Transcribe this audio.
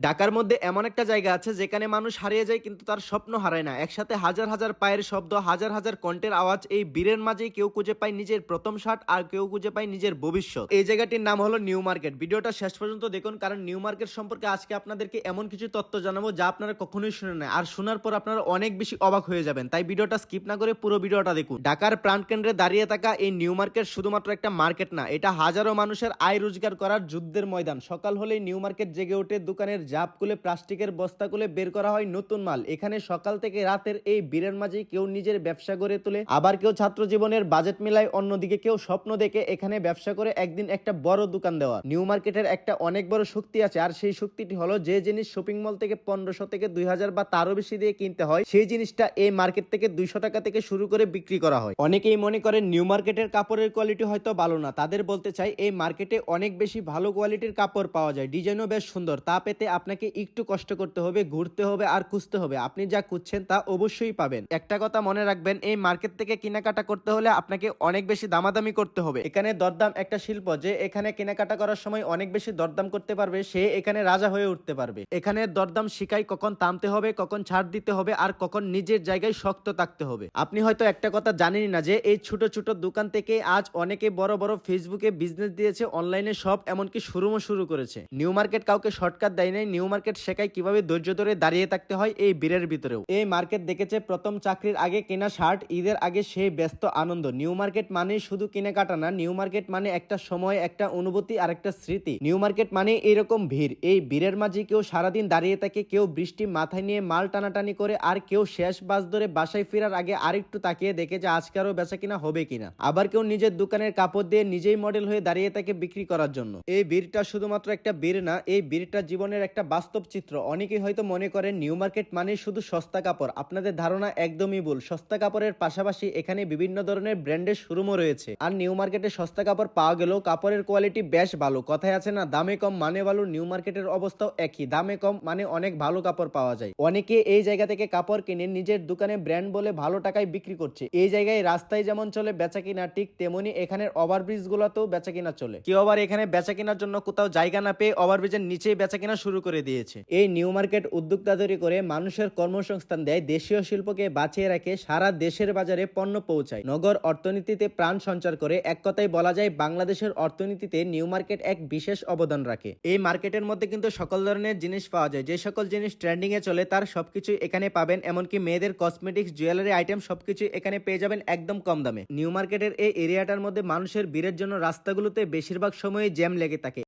ঢাকার মধ্যে এমন একটা জায়গা আছে যেখানে মানুষ হারিয়ে যায় কিন্তু তার স্বপ্ন হারায় না। একসাথে হাজার হাজার পায়ের শব্দ, হাজার হাজার কণ্ঠের আওয়াজ, এই বীরের মাঝেই কেউ খুঁজে পায় নিজের প্রথম শার্ট আর কেউ খুঁজে পায় নিজের ভবিষ্যৎ। এই জায়গাটির নাম হলো নিউ মার্কেট। ভিডিওটা শেষ পর্যন্ত দেখুন, কারণ নিউ মার্কেট সম্পর্কে আজকে আপনাদেরকে এমন কিছু তথ্য জানাব যা আপনারা কখনোই শুনে না। আর শোনার পর আপনারা অনেক বেশি অবাক হয়ে যাবেন। তাই ভিডিওটা স্কিপ না করে পুরো ভিডিওটা দেখুন। ঢাকার প্রাণকেন্দ্রে দাঁড়িয়ে থাকা এই নিউ মার্কেট শুধুমাত্র একটা মার্কেট না, এটা হাজারো মানুষের আয় রোজগার করার যুদ্ধের ময়দান। সকাল হলেই নিউ মার্কেট জেগে ওঠে দোকানের জাপ খুলে প্লাস্টিকের বস্তা খুলে বের করা হয় নতুন মাল। এখানে সকাল থেকে রাতের এই বীরের মাঝে কেউ নিজের ব্যবসা গড়ে তোলে। আবার কেউ ছাত্র জীবনের বাজেট মিলায় অন্যদিকে কেউ স্বপ্ন দেখে এখানে ব্যবসা করে একদিন একটা বড় দোকান দেওয়া। নিউ মার্কেটের একটা অনেক বড় শক্তি আছে, আর সেই শক্তিটি হলো যে জিনিস শপিং মল থেকে পনেরোশো থেকে দুই হাজার বা তারও বেশি দিয়ে কিনতে হয়, সেই জিনিসটা এই মার্কেট থেকে দুইশো টাকা থেকে শুরু করে বিক্রি করা হয়। অনেকেই মনে করেন নিউ মার্কেটের কাপড়ের কোয়ালিটি হয়তো ভালো না। তাদের বলতে চাই, এই মার্কেটে অনেক বেশি ভালো কোয়ালিটির কাপড় পাওয়া যায়। ডিজাইনও বেশ সুন্দর, তা পেতে আপনাকে একটু কষ্ট করতে হবে, ঘুরতে হবে আর খুঁজতে হবে। আপনি যা খুঁজছেন তা অবশ্যই পাবেন। একটা কথা মনে রাখবেন, এই মার্কেট থেকে কেনাকাটা করতে হলে আপনাকে অনেক বেশি দামাদামি করতে হবে। এখানে দরদাম একটা শিল্প যে এখানে কেনাকাটা করার সময় অনেক বেশি দরদাম করতে পারবে, সে এখানে রাজা হয়ে উঠতে পারবে। এখানে দরদাম শিখাই কখন থামতে হবে, কখন ছাড় দিতে হবে আর কখন নিজের জায়গায় শক্ত থাকতে হবে। আপনি হয়তো একটা কথা জানেনই না যে এই ছোট ছোট দোকান থেকে আজ অনেকে বড় বড় ফেসবুকে বিজনেস দিয়েছে অনলাইনে সব এমনকি শুরুও শুরু করেছে। নিউ মার্কেট কাউকে শর্টকাট দেয় নাই নিউ মার্কেট শেখায় কীভাবে ধৈর্য ধরে দাঁড়িয়ে থাকতে হয় এই বীরের ভিতরেও। এই মার্কেট দেখেছে প্রথম চাকরির আগে কেনা শার্ট, ঈদের আগে সেই ব্যস্ত আনন্দ। নিউ মার্কেট মানে শুধু কেনাকাটা না, নিউ মার্কেট মানে একটা সময়, একটা অনুভূতি আর একটা স্মৃতি। নিউ মার্কেট মানে এরকম ভিড়। এই ভিড়ের মাঝে কেউ সারাদিন দাঁড়িয়ে থাকে, কেউ বৃষ্টি মাথায় নিয়ে মাল টানাটানি করে, আর কেউ শেষ বাস ধরে বাসায় ফেরার আগে আরেকটু তাকিয়ে দেখে যে আজকে আরও বেচা কিনা হবে কিনা। আবার কেউ নিজের দোকানের কাপড় দিয়ে নিজেই মডেল হয়ে দাঁড়িয়ে থাকে বিক্রি করার জন্য। এই বীরটা শুধুমাত্র একটা বীর না, এই বীরটা জীবনের একটা বাস্তব চিত্র। অনেকেই হয়তো মনে করেন নিউ মার্কেট মানে শুধু সস্তা কাপড়। আপনাদের ধারণা একদমই ভুল। সস্তা কাপড়ের পাশাপাশি এখানে বিভিন্ন ধরনের ব্র্যান্ডের শোরুমও রয়েছে। আর নিউ মার্কেটে সস্তা কাপড় পাওয়া গেলেও কাপড়ের কোয়ালিটি বেশ ভালো। কথায় আছে না, দামে কম মানে ভালো, নিউ মার্কেটের অবস্থাও একই। দামে কম মানে অনেক ভালো কাপড় পাওয়া যায়। অনেকে এই জায়গা থেকে কাপড় কিনে নিজের দোকানে ব্র্যান্ড বলে ভালো টাকায় বিক্রি করছে। এই জায়গায় রাস্তায় যেমন চলে বেচা কিনা ঠিক তেমনি এখানের ওভারব্রিজ গুলোতেও বেচা কিনা চলে। কেউ আবার এখানে বেচা কেনার জন্য কোথাও জায়গা না পেয়ে ওভারব্রিজের নিচেই বেচা কিনা শুরু করে দিয়েছে। এই নিউ মার্কেট উদ্যোক্তা তৈরি করে মানুষের কর্মসংস্থান দেয়, দেশীয় শিল্পকে বাঁচিয়ে রাখে, সারা দেশের বাজারে পণ্য পৌঁছায়। নগর অর্থনীতিতে প্রাণ সঞ্চার করে, এক কথায় বলা যায় বাংলাদেশের অর্থনীতিতে নিউ মার্কেট এক বিশেষ অবদান রাখে। এই মার্কেটের মধ্যে কিন্তু সকল ধরনের জিনিস পাওয়া যায়, যে সকল জিনিস ট্রেন্ডিং এ চলে তার সবকিছু এখানে পাবেন, এমনকি মেয়েদের কসমেটিক্স, জুয়েলারি আইটেম সবকিছু এখানে পেয়ে যাবেন একদম কম দামে। নিউ মার্কেটের এই এরিয়াটার মধ্যে মানুষের ভিড়ের জন্য রাস্তাগুলোতে বেশিরভাগ সময় জ্যাম লেগে থাকে।